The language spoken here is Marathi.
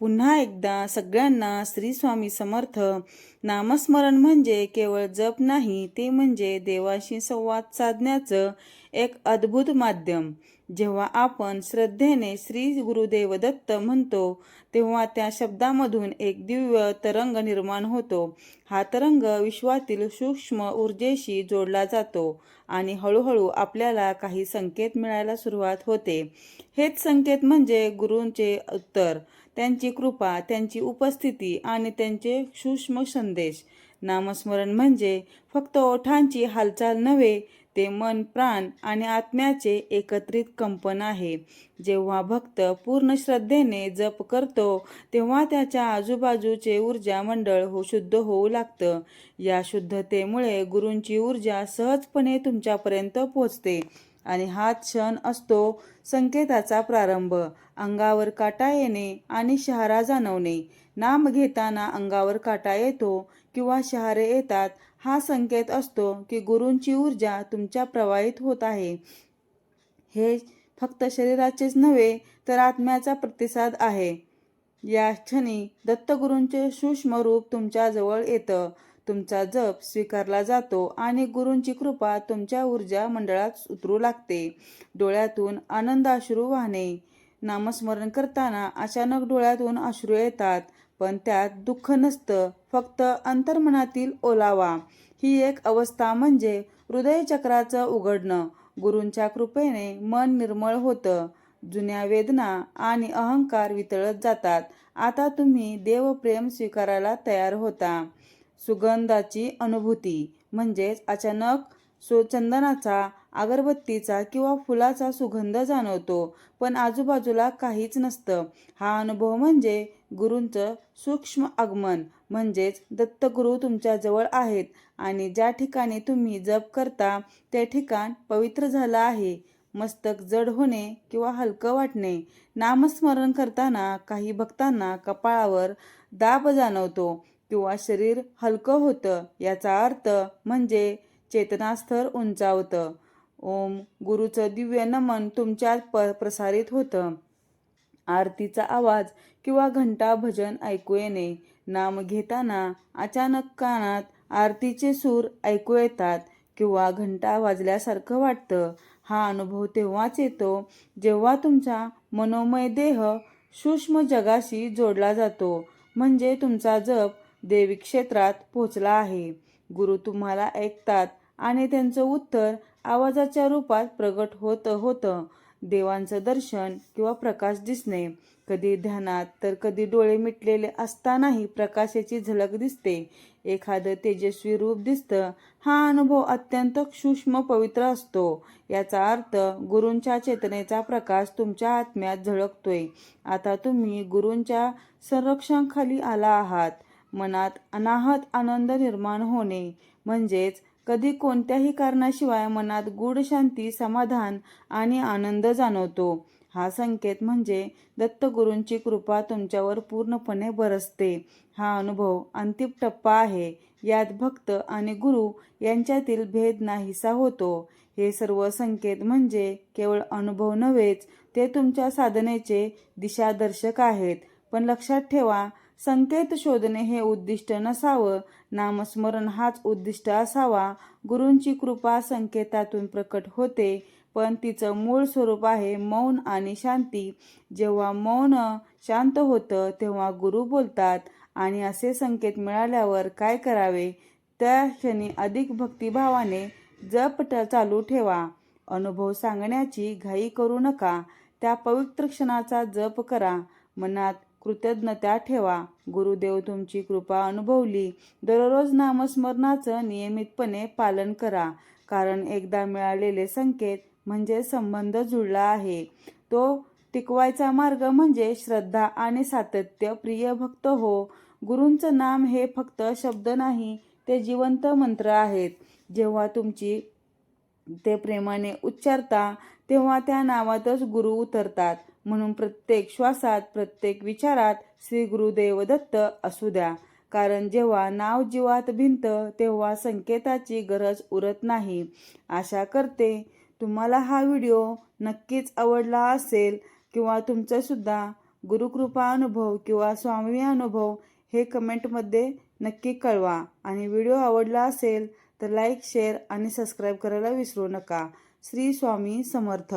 पुन्हा एकदा सगळ्यांना श्री स्वामी समर्थ. नामस्मरण म्हणजे केवळ जप नाही ते म्हणजे देवाशी संवाद साधण्याचं एक अद्भुत माध्यम. जेव्हा आपण श्रद्धेने श्री गुरुदेव दत्त म्हणतो तेव्हा त्या शब्दामधून एक दिव्य तरंग निर्माण होतो. हा तरंग विश्वातील सूक्ष्म ऊर्जेशी जोडला जातो आणि हळूहळू आपल्याला काही संकेत मिळायला सुरुवात होते. हेच संकेत म्हणजे गुरूंचे उत्तर. त्यांची कृपा त्यांची उपस्थिती आणि त्यांचे सूक्ष्म संदेश. नामस्मरण म्हणजे फक्त ओठांची हालचाल नव्हे ते मन प्राण आणि आत्म्याचे एकत्रित कंपन आहे. जेव्हा भक्त पूर्ण श्रद्धेने जप करतो तेव्हा त्याच्या आजूबाजूचे ऊर्जा मंडळ हो शुद्ध होऊ लागतं. या शुद्धतेमुळे गुरूंची ऊर्जा सहजपणे तुमच्यापर्यंत पोहोचते आणि हा क्षण असतो संकेताचा प्रारंभ. अंगावर काटा येणे आणि शहारा जाणवणे. नाम घेताना अंगावर काटा येतो किंवा शहारे येतात हा संकेत असतो की गुरूंची ऊर्जा तुमच्या प्रवाहित होत आहे. हे फक्त शरीराचेच नव्हे तर आत्म्याचा प्रतिसाद आहे. या क्षणी दत्तगुरूंचे सूक्ष्म रूप तुमच्या जवळ येतं. तुमचा जप स्वीकारला जातो आणि गुरूंची कृपा तुमच्या ऊर्जा मंडळात उतरू लागते. डोळ्यातून आनंदाश्रू वाहणे. नामस्मरण करताना अचानक डोळ्यातून अश्रू येतात पण त्यात दुःख नसतं फक्त अंतर्मनातील ओलावा. ही एक अवस्था म्हणजे हृदयचक्राचं उघडणं. गुरूंच्या कृपेने मन निर्मळ होतं. जुन्या वेदना आणि अहंकार वितळत जातात. आता तुम्ही देवप्रेम स्वीकारायला तयार होता. सुगंधाची अनुभूती. म्हणजेच अचानक सो चंदनाचा अगरबत्तीचा किंवा फुलाचा सुगंध जाणवतो पण आजूबाजूला काहीच नसतं. हा अनुभव म्हणजे गुरूंचं सूक्ष्म आगमन म्हणजेच दत्तगुरू तुमच्याजवळ आहेत आणि ज्या ठिकाणी तुम्ही जप करता ते ठिकाण पवित्र झालं आहे. मस्तक जड होणे किंवा हलकं वाटणे नामस्मरण करताना काही भक्तांना कपाळावर दाब जाणवतो. किंवा शरीर हलकं होतं याचा अर्थ म्हणजे चेतनास्तर उंचावतं. ओम गुरुचं दिव्य नमन तुमच्यात प प्रसारित होतं. आरतीचा आवाज किंवा घंटा भजन ऐकू येणे. नाम घेताना अचानक कानात आरतीचे सूर ऐकू येतात किंवा घंटा वाजल्यासारखं वाटतं. हा अनुभव तेव्हाच येतो जेव्हा तुमचा मनोमय देह सूक्ष्म जगाशी जोडला जातो. म्हणजे तुमचा जप देवी क्षेत्रात पोहोचला आहे. गुरु तुम्हाला ऐकतात आणि त्यांचं उत्तर आवाजाच्या रूपात प्रगट होत होतं. देवांचं दर्शन किंवा प्रकाश दिसणे. कधी ध्यानात तर कधी डोळे मिटलेले असतानाही प्रकाशाची झलक दिसते. एखादं तेजस्वी रूप दिसतं हा अनुभव अत्यंत सूक्ष्म पवित्र असतो. याचा अर्थ गुरूंच्या चेतनेचा प्रकाश तुमच्या आत्म्यात झळकतोय. आता तुम्ही गुरूंच्या संरक्षणाखाली आला आहात. मनात अनाहत आनंद निर्माण होणे. म्हणजेच कधी कोणत्याही कारणाशिवाय मनात गूढ शांती समाधान आणि आनंद जाणवतो. हा संकेत म्हणजे दत्तगुरूंची कृपा तुमच्यावर पूर्णपणे बरसते. हा अनुभव अंतिम टप्पा आहे. यात भक्त आणि गुरु यांच्यातील भेद नाहीसा होतो. हे सर्व संकेत म्हणजे केवळ अनुभव नव्हेच ते तुमच्या साधनेचे दिशादर्शक आहेत. पण लक्षात ठेवा संकेत शोधणे हे उद्दिष्ट नसावं. नामस्मरण हाच उद्दिष्ट असावा. गुरूंची कृपा संकेतातून प्रकट होते पण तिचं मूळ स्वरूप आहे मौन आणि शांती. जेव्हा मौन शांत होतं तेव्हा गुरु बोलतात आणि असे संकेत मिळाल्यावर काय करावे? त्या क्षणी अधिक भक्तिभावाने जप चालू ठेवा. अनुभव सांगण्याची घाई करू नका. त्या पवित्र क्षणाचा जप करा. मनात कृतज्ञता ठेवा. गुरुदेव तुमची कृपा अनुभवली. दररोज नामस्मरणाचं नियमितपणे पालन करा. कारण एकदा मिळालेले संकेत म्हणजे संबंध जुळला आहे. तो टिकवायचा मार्ग म्हणजे श्रद्धा आणि सातत्य. प्रिय भक्त हो गुरूंचं नाम हे फक्त शब्द नाही ते जिवंत मंत्र आहेत. जेव्हा तुमची ते प्रेमाने उच्चारता तेव्हा त्या नावातच गुरु उतरतात. म्हणून प्रत्येक श्वासात प्रत्येक विचारात श्री गुरुदेव दत्त असू द्या. कारण जेव्हा नाव जीवात भिंत तेव्हा संकेताची गरज उरत नाही. आशा करते तुम्हाला हा व्हिडिओ नक्कीच आवडला असेल किंवा तुमचासुद्धा गुरुकृपा अनुभव किंवा स्वामी अनुभव हे कमेंटमध्ये नक्की कळवा. आणि व्हिडिओ आवडला असेल तर लाईक शेअर आणि सबस्क्राईब करायला विसरू नका. श्री स्वामी समर्थ.